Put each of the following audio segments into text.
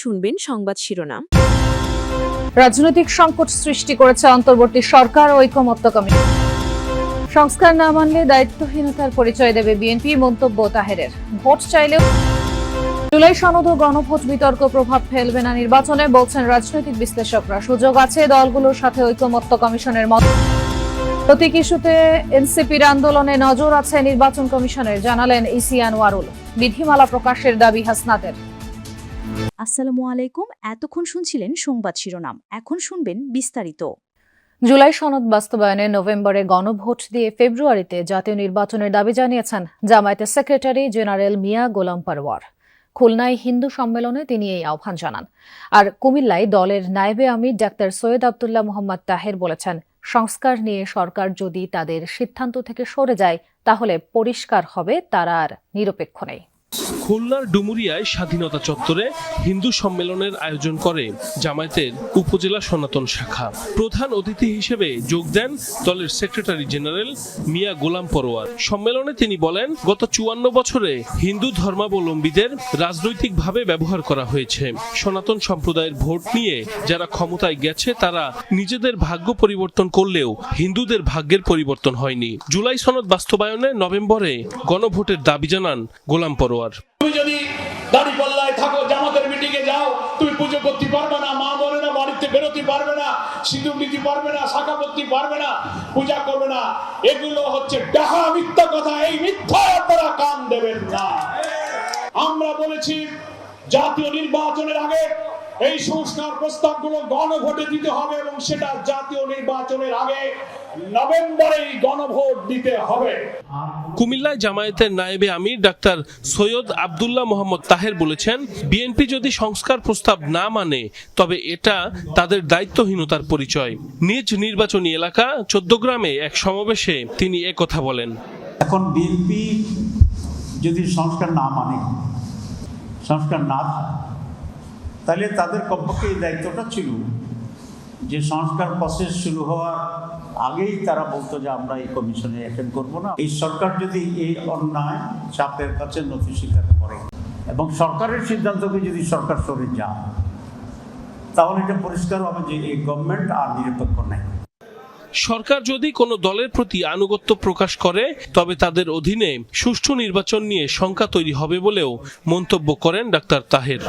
শুনবেন সংবাদ শিরোনাম। রাজনৈতিক সংকট সৃষ্টি করেছে অন্তর্বর্তী সরকার ঐকমত্য কমিটি। সংস্কার না মানলে দায়িত্বহীনতার পরিচয় দেবে বিএনপি, মন্তব্য তাহেরের। ভোট চাইলেও জুলাই সনদ ও গণভোট বিতর্ক প্রভাব ফেলবে না নির্বাচনে, বলছেন রাজনৈতিক বিশ্লেষকরা। সুযোগ আছে দলগুলোর সাথে ঐকমত্য কমিশনের মত। প্রতীক ইস্যুতে এনসিপির আন্দোলনে নজর আছে নির্বাচন কমিশনের, জানালেন ইসি আনোয়ারুল বিধিমালা প্রকাশের দাবি হাসনাতের। আসসালামু আলাইকুম। এতক্ষণ শুনছিলেন সংবাদ শিরোনাম। এখন শুনবেন বিস্তারিত। জুলাই সনদ বাস্তবায়নে নভেম্বরে গণভোট দিয়ে ফেব্রুয়ারিতে জাতীয় নির্বাচনের দাবি জানিয়েছেন জামায়াতের সেক্রেটারি জেনারেল মিয়া গোলাম পারওয়ার। খুলনায় হিন্দু সম্মেলনে তিনি এই আহ্বান জানান। আর কুমিল্লায় দলের নায়েবে আমির ডাক্তার সৈয়দ আবদুল্লাহ মোহাম্মদ তাহের বলেছেন, সংস্কার নিয়ে সরকার যদি তাদের সিদ্ধান্ত থেকে সরে যায়, তাহলে পরিষ্কার হবে, তারা আর নিরপেক্ষ নেই। খুলনার ডুমুরিয়ায় স্বাধীনতা চত্বরে হিন্দু সম্মেলনের আয়োজন করে জামায়াতের উপজেলা সনাতন শাখা। প্রধান অতিথি হিসেবে যোগ দেন দলের সেক্রেটারি জেনারেল মিয়া গোলাম পরোয়ার। সম্মেলনে তিনি বলেন, গত চুয়ান্ন বছরে হিন্দু ধর্মাবলম্বীদের রাজনৈতিকভাবে ব্যবহার করা হয়েছে। সনাতন সম্প্রদায়ের ভোট নিয়ে যারা ক্ষমতায় গেছে, তারা নিজেদের ভাগ্য পরিবর্তন করলেও হিন্দুদের ভাগ্যের পরিবর্তন হয়নি। জুলাই সনদ বাস্তবায়নে নভেম্বরে গণভোটের দাবি জানান গোলাম পরোয়ার। তুমি যদি দাড়ি পাল্লায় থাকো, জামাতের মিটিংয়ে যাও, তুমি পুজো করতে পারবে না, মা বলে না, বাড়িতে বেরোতে পারবে না, সিঁদুর নিতে পারবে না, শাখা করতে পারবে না, পূজা করবে না। এগুলো হচ্ছে ডাহা মিথ্যা কথা, এই মিথ্যা আপনারা কান দেবেন না। আমরা বলেছি, জাতীয় নির্বাচনের আগে এই সংস্কার প্রস্তাবগুলো গণভোটে দিতে হবে এবং সেটা জাতীয় নির্বাচনের আগে নভেম্বরেই গণভোট দিতে হবে। কুমিল্লায় জামায়াতের নায়েবে আমির ডাক্তার সৈয়দ আবদুল্লাহ মোহাম্মদ তাহের বলেছেন বিএনপি যদি সংস্কার প্রস্তাব না মানে তবে এটা তাদের দায়িত্বহীনতার পরিচয়। নিজ নির্বাচনী এলাকা চোদ্দগ্রামে এক সমাবেশে তিনি কথা বলেন। এখন বিএনপি যদি সংস্কার না মানে সংস্কার না তাহলে তাদের কমপক্ষে এই দায়িত্বটা ছিল। যে সংস্কার প্রসেস শুরু হওয়ার আগেই তারা বলতো যে আমরা এই কমিশনে অ্যাটেন্ড করব না। এই সরকার যদি এই অন্যায় চাপের কাছে নথি স্বীকার করে এবং সরকারের সিদ্ধান্তকে যদি সরকার সরে যায়, তাহলে এটা পরিষ্কার হবে যে এই গভর্নমেন্ট আর নিরপেক্ষ নেই। সরকার যদি কোনো দলের প্রতি আনুগত্য প্রকাশ করে, তবে তাদের অধীনে সুষ্ঠু নির্বাচন নিয়ে শঙ্কা তৈরি হবে বলেও মন্তব্য করেন ডাক্তার তাহের।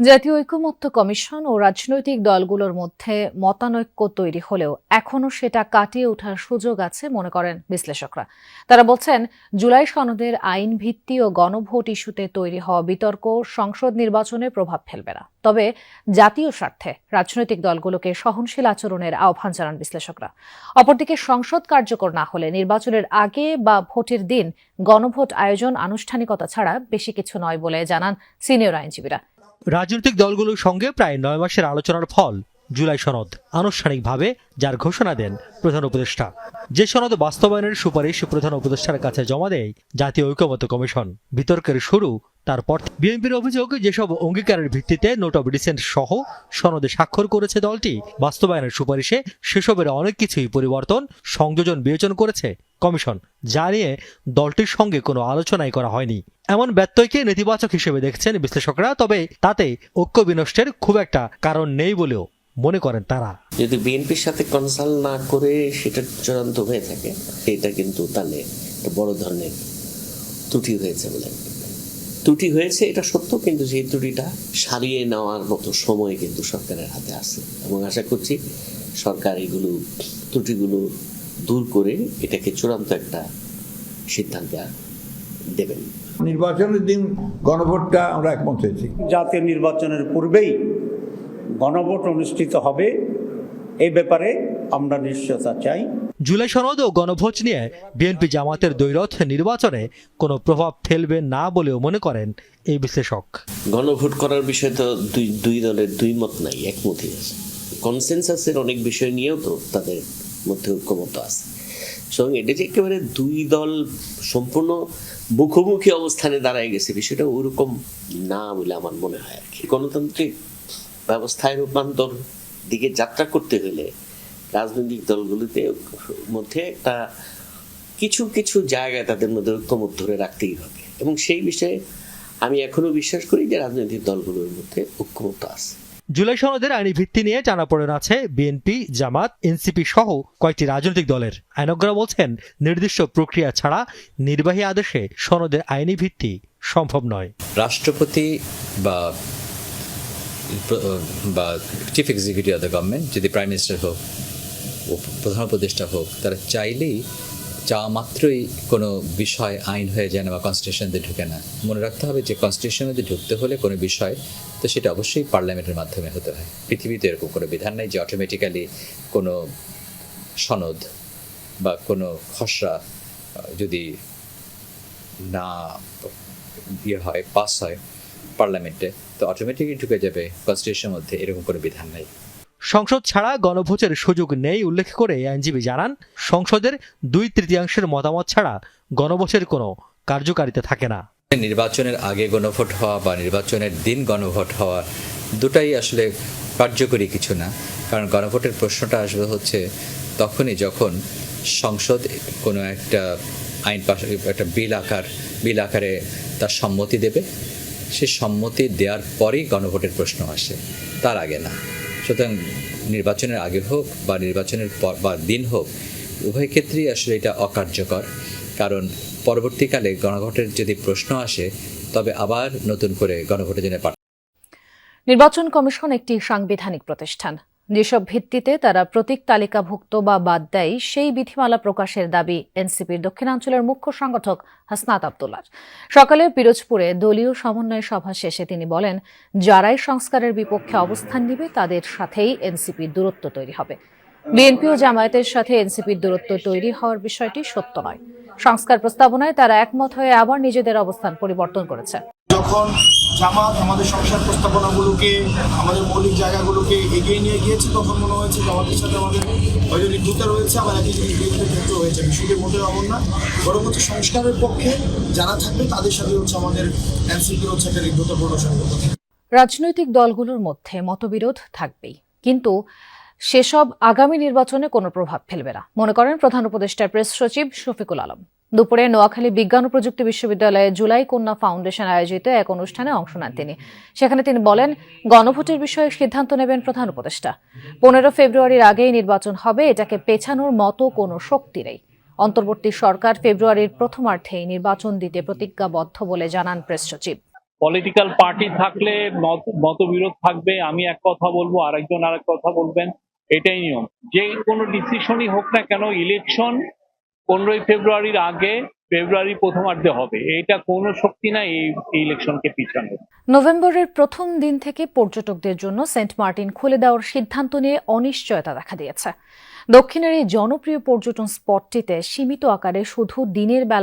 জাতীয় ঐকমত্য কমিশন ও রাজনৈতিক দলগুলোর মধ্যে মতানৈক্য তৈরি হলেও এখনও সেটা কাটিয়ে ওঠার সুযোগ আছে মনে করেন বিশ্লেষকরা। তারা বলছেন, জুলাই সনদের আইন ভিত্তি ও গণভোট ইস্যুতে তৈরি হওয়া বিতর্ক সংসদ নির্বাচনে প্রভাব ফেলবে না। তবে জাতীয় স্বার্থে রাজনৈতিক দলগুলোকে সহনশীল আচরণের আহ্বান জানান বিশ্লেষকরা। অপরদিকে সংসদ কার্যকর না হলে নির্বাচনের আগে বা ভোটের দিন গণভোট আয়োজন আনুষ্ঠানিকতা ছাড়া বেশি কিছু নয় বলে জানান সিনিয়র আইনজীবীরা। রাজনৈতিক দলগুলোর সঙ্গে প্রায় নয় মাসের আলোচনার ফল জুলাই সনদ আনুষ্ঠানিকভাবে যার ঘোষণা দেন প্রধান উপদেষ্টা। যে সনদ বাস্তবায়নের সুপারিশ প্রধান উপদেষ্টার কাছে জমা দেয় জাতীয় ঐক্যমত্য কমিশন। বিতর্কের শুরু তারপর বিএনপির অভিযোগ, যেসব অঙ্গীকারের ভিত্তিতে নোট অব ডিসেন্ট সহ সনদে স্বাক্ষর করেছে দলটি, বাস্তবায়নের সুপারিশে সেসবের অনেক কিছুই পরিবর্তন, সংযোজন বিবেচন করেছে কমিশন, যা নিয়ে দলটির সঙ্গে কোনো আলোচনাই করা হয়নি এমন ব্যত্যয়কে নেতিবাচক হিসেবে দেখছেন বিশ্লেষকরা, তবে তাতে ঐক্য বিনষ্টের খুব একটা কারণ নেই বলেও মনে করেন তারা যদি বিএনপির সাথে কনসাল্ট না করে সেটা চূড়ান্ত হয়ে থাকে এটা কিন্তু তাহলে বড় ধরনের ত্রুটি হয়েছে বলে। ত্রুটি হয়েছে এটা সত্য কিন্তু সেই ত্রুটিটা সারিয়ে নেওয়ার মতো সময় কিন্তু সরকারের হাতে আছে। এবং আশা করছি সরকার এগুলো ত্রুটিগুলো দূর করে এটাকে চূড়ান্ত একটা সিদ্ধান্ত দেবেন। নির্বাচনের দিন গণভোটটা আমরা একমত হয়েছি। জাতীয় নির্বাচনের পূর্বেই গণভোট অনুষ্ঠিত হবে এই ব্যাপারে আমরা নিশ্চয়তা চাই। জুলাই সনদ ও গণভোজ নিয়ে বিএনপি জামাতের দ্বৈরথ নির্বাচনে কোনো প্রভাব ফেলবে না বলেও মনে করেন এই বিশ্লেষক। গণভোট করার বিষয়ে তো দুই দুই দলের দুই মত নাই একমতই আছে। কনসেনসাসের অনেক বিষয় নিয়েও তো তাদের মধ্যে ঐক্যমত আছে। সুতরাং এটা যে একেবারে দুই দল সম্পূর্ণ মুখোমুখি অবস্থানে দাঁড়ায় গেছে, বিষয়টা ওরকম না বলে আমার মনে হয় আর কি। গণতান্ত্রিক ব্যবস্থায় রূপান্তর দিকে যাত্রা করতে হলে রাজনৈতিক দলগুলিতে মধ্যে একটা কিছু কিছু জায়গায় তাদের মধ্যে ঐক্যমত ধরে রাখতেই হবে। এবং সেই বিষয়ে আমি এখনও বিশ্বাস করি যে রাজনৈতিক দলগুলোর মধ্যে ঐক্যমত্য আছে। জুলাই সনদের আইনি ভিত্তি নিয়ে টানাপোড়েন আছে বিএনপি জামাত এনসিপি সহ কয়েকটি রাজনৈতিক দলের। আইনজ্ঞরা বলছেন নির্দিষ্ট প্রক্রিয়া ছাড়া নির্বাহী আদেশে সনদের আইনি ভিত্তি সম্ভব নয়। রাষ্ট্রপতি বা বা chief executive of the government যদি প্রাইম মিনিস্টার হোক প্রধান উপদেষ্টা হোক, তারা চাইলেই চাওয়া মাত্রই কোনো বিষয়, আইন হয়ে যায় না বা কনস্টিটিউশনতে ঢুকে না। মনে রাখতে হবে যে কনস্টিটিউশনে ঢুকতে হলে কোনো বিষয়, তো সেটা অবশ্যই পার্লামেন্টের মাধ্যমে হতে হয়। পৃথিবীতে এরকম কোনো বিধান নেই যে অটোমেটিক্যালি কোনো সনদ বা কোনো খসড়া যদি না ইয়ে হয়, পাস হয় পার্লামেন্টে তো অটোমেটিকলি ঢুকে যাবে। কনস্টিটিউশনের মধ্যে এরকম কোনো বিধান নেই। সংসদ ছাড়া গণভোটের সুযোগ নেই উল্লেখ করে আইনজীবী জানান, সংসদের দুই তৃতীয়াংশের মতামত ছাড়া গণভোটের কোনো কার্যকারিতা থাকে না। নির্বাচনের আগে গণভোট হওয়া বা নির্বাচনের দিন গণভোট হওয়া দুটাই আসলে কার্যকরী কিছু না। কারণ গণভোটের প্রশ্নটা আসবে হচ্ছে তখনই যখন সংসদ কোনো একটা আইন পাশ, একটা বিল আকার, বিল আকারে তার সম্মতি দেবে। সে সম্মতি দেওয়ার পরেই গণভোটের প্রশ্ন আসে, তার আগে না। সুতরাং নির্বাচনের আগে হোক বা নির্বাচনের পর বা দিন হোক, উভয় ক্ষেত্রেই আসলে এটা অকার্যকর। কারণ পরবর্তীকালে গণভোটের যদি প্রশ্ন আসে, তবে আবার নতুন করে গণভোটের জন্য নির্বাচন কমিশন একটি সাংবিধানিক প্রতিষ্ঠান। যেসব ভিত্তিতে তারা প্রতীক তালিকাভুক্ত বা বাদ দেয়, সেই বিধিমালা প্রকাশের দাবি এনসিপির দক্ষিণাঞ্চলের মুখ্য সংগঠক হাসনাত আবদুল্লার। সকালে পিরোজপুরে দলীয় সমন্বয় সভা শেষে তিনি বলেন, যারাই সংস্কারের বিপক্ষে অবস্থান নিবে, তাদের সাথেই এনসিপির দূরত্ব তৈরি হবে। বিএনপি ও জামায়াতের সাথে এনসিপির দূরত্ব তৈরি হওয়ার বিষয়টি সত্য নয়। সংস্কার প্রস্তাবনায় তারা একমত হয়ে আবার নিজেদের অবস্থান পরিবর্তন করেছে। যখন জামাত আমাদের সংসার প্রস্তাবনাগুলোকে, আমাদের মৌলিক জায়গাগুলোকে এগিয়ে নিয়ে গিয়েছে, তখন মনে হয়েছে জামাতের সাথে আমাদের হয়তো লিপ্ততা রয়েছে, আবার একই জিনিস বিএনপির ক্ষেত্রে হয়েছে। বিষয়টি মোটেও এমন না। বরং হচ্ছে সংস্কারের পক্ষে যারা থাকবে, তাদের সাথে হচ্ছে আমাদের এনসিপির হচ্ছে একটা লিপ্ততাপূর্ণ সম্পর্ক রাজনৈতিক দলগুলোর মধ্যে মতবিরোধ থাকবেই। কিন্তু সেসব আগামী নির্বাচনে কোনো প্রভাব ফেলবে না। মনে করেন প্রধান উপদেষ্টার প্রেস সচিব শফিকুল আলম। দুপুরে নোয়াখালী বিজ্ঞান ও প্রযুক্তি বিশ্ববিদ্যালয়ে জুলাই কন্যা ফাউন্ডেশন আয়োজিত এক অনুষ্ঠানে অংশ নেন তিনি। সেখানে তিনি বলেন, গণভোটের বিষয়ে সিদ্ধান্ত নেবেন প্রধান উপদেষ্টা। পনেরো ফেব্রুয়ারির আগেই নির্বাচন হবে, এটাকে পেছানোর মতো কোনো শক্তি নেই। অন্তর্বর্তী সরকার ফেব্রুয়ারির প্রথমার্ধেই নির্বাচন দিতে প্রতিজ্ঞাবদ্ধ বলে জানান প্রেস সচিব। পলিটিক্যাল পার্টি থাকলে মত, মতবিরোধ থাকবে, আমি এক কথা বলব, আরেকজন আরেক কথা বলবেন, এটাই নিয়ম। যে কোনো ডিসিশনই হোক না কেন, ইলেকশন পনেরোই ফেব্রুয়ারির আগে ফেব্রুয়ারি প্রথমার্ধে হবে। এটা কোনো শক্তি না এই ইলেকশনকে পিছানো নভেম্বরের প্রথম দিন থেকে পর্যটকদের জন্য সেন্ট মার্টিন খুলে দেওয়ার সিদ্ধান্ত নিয়ে অনিশ্চয়তা দেখা দিয়েছে। দক্ষিণের এই জনপ্রিয় পর্যটন স্পটটিতে সীমিত আকারে শুধু দিনের বেলা